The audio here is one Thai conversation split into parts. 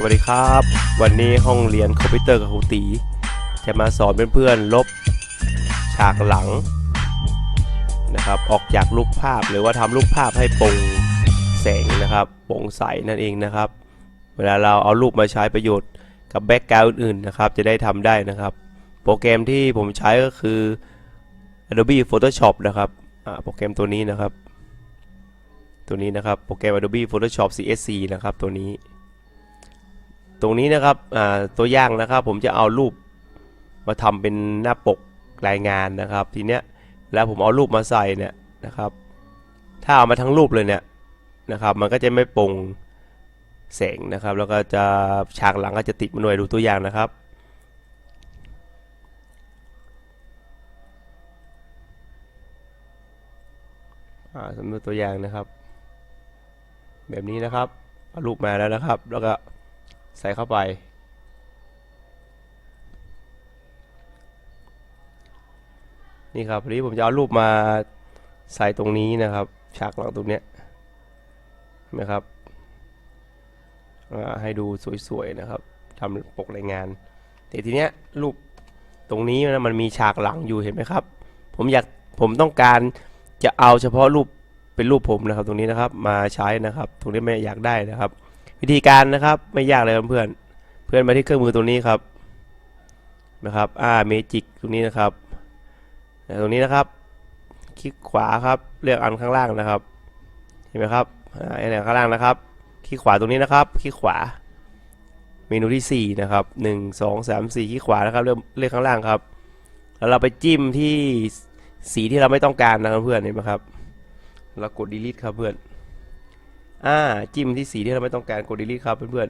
สวัสดีครับ วันนี้ห้องเรียนคอมพิวเตอร์กับครูตี จะมาสอนเพื่อนๆลบฉากหลังนะครับออกจากรูปภาพหรือว่าทำรูปภาพให้โปร่งแสงนะครับโปร่งใสนั่นเองนะครับ เวลาเราเอารูปมาใช้ประโยชน์กับแบ็กกราวด์อื่นๆนะครับจะได้ทำได้นะครับ โปรแกรมที่ผมใช้ก็คือ Adobe Photoshop นะครับโปรแกรมตัวนี้นะครับ ตัวนี้นะครับโปรแกรม Adobe Photoshop CSC นะครับตัวนี้ ตรงนี้นะครับตัวอย่างนะครับ ผมจะเอารูปมาทำเป็นหน้าปกรายงานนะครับ ทีเนี้ยแล้วผมเอารูปมาใส่เนี่ยนะครับ ถ้าเอามาทั้งรูปเลยเนี่ยนะครับ มันก็จะไม่ปรงแสงนะครับ แล้วก็จะฉากหลังก็จะติดมาหน่วยดูตัวอย่างนะครับสำหรับตัวอย่างนะครับ แบบนี้นะครับเอารูปมาแล้วนะครับ แล้วก็ ใส่เข้าไป นี่ครับวันนี้ผมจะเอารูปมาใส่ตรงนี้นะครับ ฉากหลังตรงเนี้ยเห็นไหมครับอ่าให้ดูสวยๆนะครับทำปกรายงาน แต่ทีเนี้ยรูปตรงนี้นะมันมีฉากหลังอยู่เห็นไหมครับ ผมอยากผมต้องการจะเอาเฉพาะรูปเป็นรูปผมนะครับ ตรงนี้นะครับมาใช้นะครับ ตรงนี้ไม่อยากได้นะครับ วิธีการนะครับไม่ยากเลยเพื่อนเพื่อนมาที่เครื่องมือตรงนี้ครับนะครับอ่าเมจิกตรงนี้นะครับตรงนี้นะครับ คลิกขวาครับเลือกอันข้างล่างนะครับ เห็นไหมครับอ่าอันข้างล่างนะครับ คลิกขวาตรงนี้นะครับ คลิกขวา เมนูที่ 4 นะครับ 1 2 3 4 คลิกขวานะครับเลือกเลือกข้างล่างครับ แล้วเราไปจิ้มที่สีที่เราไม่ต้องการนะครับเพื่อนเห็นไหมครับเรากด delete ครับเพื่อน อ่าจิ้มที่สีที่เราไม่ต้องการกด delete ครับเพื่อน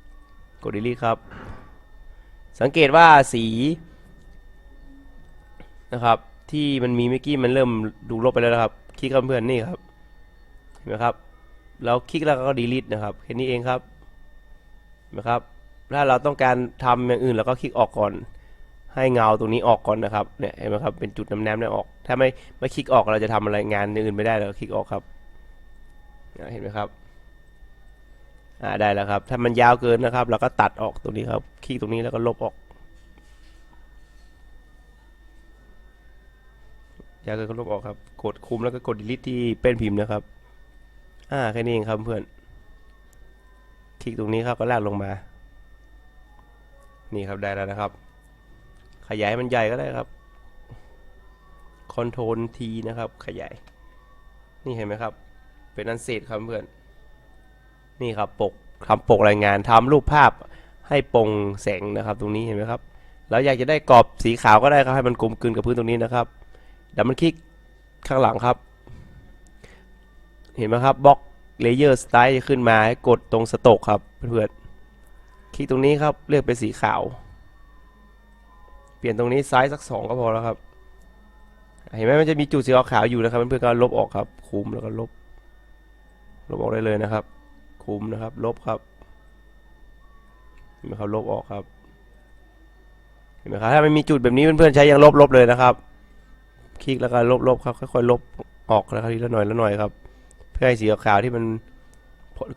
ๆกด delete ครับ สังเกตว่าสีนะครับที่มันมีเมื่อกี้มันเริ่มดูลบไปแล้วนะครับ คลิกครับเพื่อนนี่ครับเห็นไหมครับเราคลิกแล้วก็ delete นะครับแค่นี้เองครับเห็นไหมครับถ้าเราต้องการทำอย่างอื่นเราก็คลิกออกก่อน ให้เงาตรงนี้ออกก่อนนะครับเนี่ยเห็นไหมครับเป็นจุดน้ำแนมเนี่ยออก ถ้าไม่ไม่คลิกออกเราจะทำอะไรงานอื่นไม่ได้เราคลิกออกครับ เห็นไหมครับอ่าได้แล้วครับ ถ้ามันยาวเกินนะครับ เราก็ตัดออกตรงนี้ครับ คลิกตรงนี้แล้วก็ลบออกยาวเกินก็ลบออกครับ กดคุมแล้วก็กด delete ที่เป็นพิมพ์นะครับ อ่าแค่นี้เองครับเพื่อน คลิกตรงนี้ครับก็ลากลงมา นี่ครับได้แล้วนะครับ ขยายมันใหญ่ก็ได้ครับ Ctrl T นะครับ ขยาย นี่เห็นไหมครับ เป็นอันเสร็จครับเพื่อนนี่ครับปกทำปกรายงานทำรูปภาพให้โปร่งแสงนะครับตรงนี้เห็นไหมครับเราอยากจะได้กรอบสีขาวก็ได้ครับให้มันกลมกลืนกับพื้นตรงนี้นะครับเดี๋ยวมันคลิกข้างหลังครับ เห็นไหมครับบล็อกเลเยอร์สไตล์จะขึ้นมาให้กดตรงสโตกครับเพื่อนคลิกตรงนี้ครับเลือกเป็นสีขาว เปลี่ยนตรงนี้ซ้ายสักสองก็พอแล้วครับ เห็นไหมมันจะมีจุดสีขาวอยู่นะครับเพื่อนๆก็ลบออกครับคุมแล้วก็ลบ ลบออกได้เลยนะครับ คุมนะครับ ลบครับเห็นไหมครับลบออกครับเห็นไหมครับถ้าไม่มีจุดแบบนี้เพื่อนๆใช้ยังลบลบเลยนะครับ คลิกแล้วก็ลบลบครับค่อยๆลบออกนะครับทีละหน่อยละหน่อยครับ เพื่อให้สีขาวที่มัน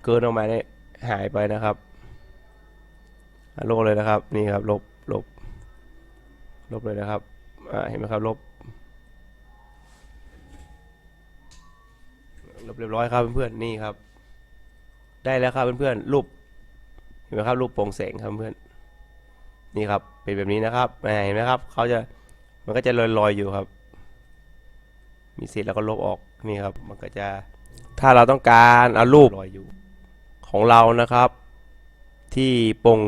เกินออกมาเนี่ยหายไปนะครับลบเลยนะครับนี่ครับลบลบลบเลยนะครับเห็นไหมครับลบ ลบ เรียบร้อยครับเพื่อนๆนี่ครับ ได้แล้วครับเพื่อนๆรูปเห็นไหมครับรูปโปร่งแสงครับเพื่อนนี่ครับ เป็นแบบนี้นะครับเห็นไหมครับเขาจะมันก็จะลอยๆอยู่ครับ มีเศษแล้วก็ลบออกนี่ครับ มันก็จะถ้าเราต้องการเอารูปลอยอยู่ของเรานะครับ ที่โปร่ง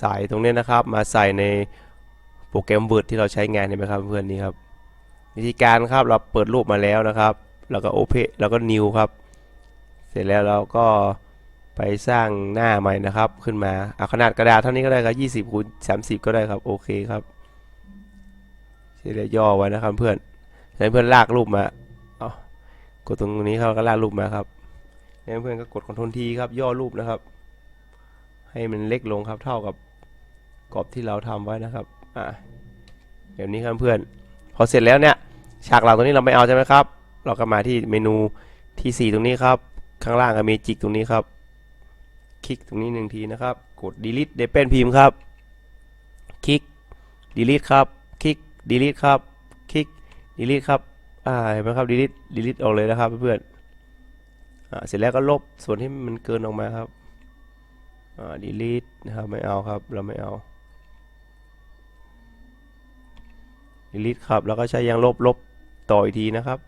สายตรงนี้นะครับ มาใส่ในโปรแกรม Word ที่เราใช้งานเห็นไหมครับเพื่อนนี่ครับวิธีการครับเราเปิดรูปมาแล้วนะครับ แล้วก็โอเพแล้วก็นิวครับ เสร็จแล้วเราก็ไปสร้างหน้าใหม่นะครับ ขึ้นมาเอาขนาดกระดาษเท่านี้ก็ได้ครับ 20คูณ30 ก็ได้ครับ โอเคครับเสร็จแล้วย่อไว้นะครับเพื่อนให้เพื่อนลากรูปมาเอากดตรงนี้เขาก็ลากรูปมาครับแล้วเพื่อนก็กดคอนโทรลทีครับ ย่อรูปนะครับ ให้มันเล็กลงครับเท่ากับกรอบที่เราทำไว้นะครับ อ่าแบบนี้ครับเพื่อน พอเสร็จแล้วเนี่ย ฉากหลังตรงนี้เราไม่เอาใช่ไหมครับ เราก็มาที่เมนูที่ 4 ตรงนี้ครับ ข้างล่างก็มีจิกตรงนี้ครับ คลิกตรงนี้หนึ่งทีนะครับ กด delete ได้เป็นพิมพ์ครับ คลิก delete ครับ คลิก delete ครับ คลิก delete ครับ อ่า เห็นไหมครับ delete delete ออกเลยนะครับเพื่อนอ่า เสร็จแล้วก็ลบส่วนที่มันเกินออกมาครับ อ่า delete นะครับ ไม่เอาครับ เราไม่เอา delete ครับ แล้วก็ใช้ยางลบลบต่ออีกทีนะครับ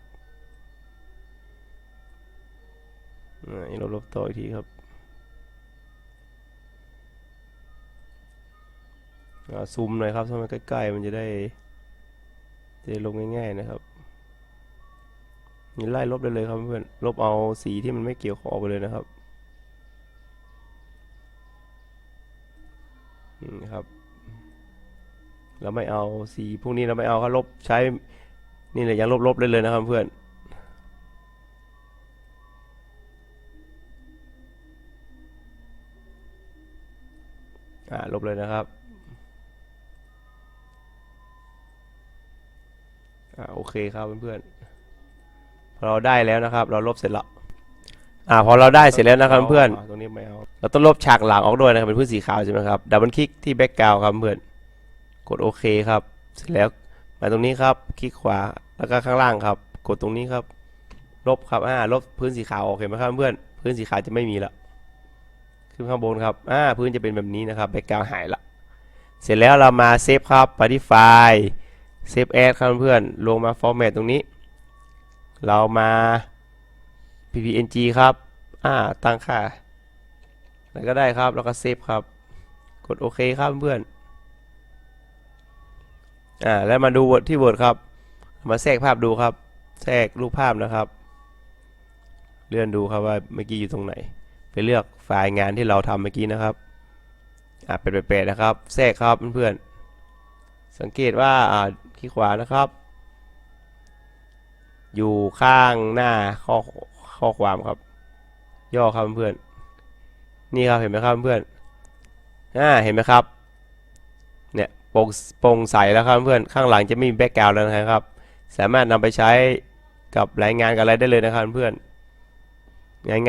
อ่าลบลบต่ออีกทีครับซูมหน่อยครับถ้ามันใกล้ๆมันจะได้จะลงง่ายๆนะครับนี่ไล่ลบได้เลยครับเพื่อนลบเอาสีที่มันไม่เกี่ยวขออกไปเลยนะครับนี่ครับเราไม่เอาสีพวกนี้เราไม่เอาครับลบใช้นี่แหละยังลบๆได้เลยนะครับเพื่อน อ่าลบเลยนะครับอ่าโอเคครับเพื่อนๆพอเราได้แล้วนะครับ เราลบเสร็จแล้วอ่าพอเราได้เสร็จแล้วนะครับเพื่อนตรงนี้ไม่เอาเราต้องลบฉากหลังออกด้วยนะครับเป็นพื้นสีขาวใช่ไหมครับดับเบิลคลิกที่แบ็กกราวครับเพื่อนกดโอเคครับ เสร็จแล้วมาตรงนี้ครับคลิกขวาแล้วก็ข้างล่างครับ กดตรงนี้ครับ ลบครับอ่าลบพื้นสีขาวออกเห็นไหมครับเพื่อนพื้นสีขาวจะไม่มีละ ขึ้นข้างบนครับอ่าพื้นจะเป็นแบบนี้นะครับแบ็กกราวหายละ เสร็จแล้วเรามาเซฟครับไปที่ไฟล์เซฟแอดครับเพื่อนลงมาฟอร์แมตตรงนี้ เรามา ppng ครับอ่าตั้งค่าอะไรก็ได้ครับแล้วก็เซฟครับ กดโอเคครับเพื่อนอ่าแล้วมาดูที่ Word ครับ มาแทรกภาพดูครับ แทรกรูปภาพนะครับ เลื่อนดูครับว่าเมื่อกี้อยู่ตรงไหน ไปเลือกไฟล์งานที่เราทำเมื่อกี้นะครับอ่าเป็นแปดๆนะครับแทรกครับเพื่อนๆสังเกตว่าอ่าคลิกขวานะครับ อยู่ข้างหน้าข้อข้อความครับ ย่อครับเพื่อนนี่ครับเห็นไหมครับเพื่อนอ่าเห็นไหมครับเนี่ยโปร่งโปร่งใสแล้วครับเพื่อนข้างหลังจะไม่มีแบ็กกราวด์แล้วนะครับ สามารถนำไปใช้กับรายงานกับอะไรได้เลยนะครับเพื่อน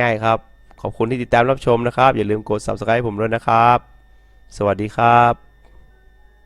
ง่ายๆครับ ขอบคุณที่ติดตามรับชมนะครับ อย่าลืมกด subscribe ผมด้วยนะครับ สวัสดีครับ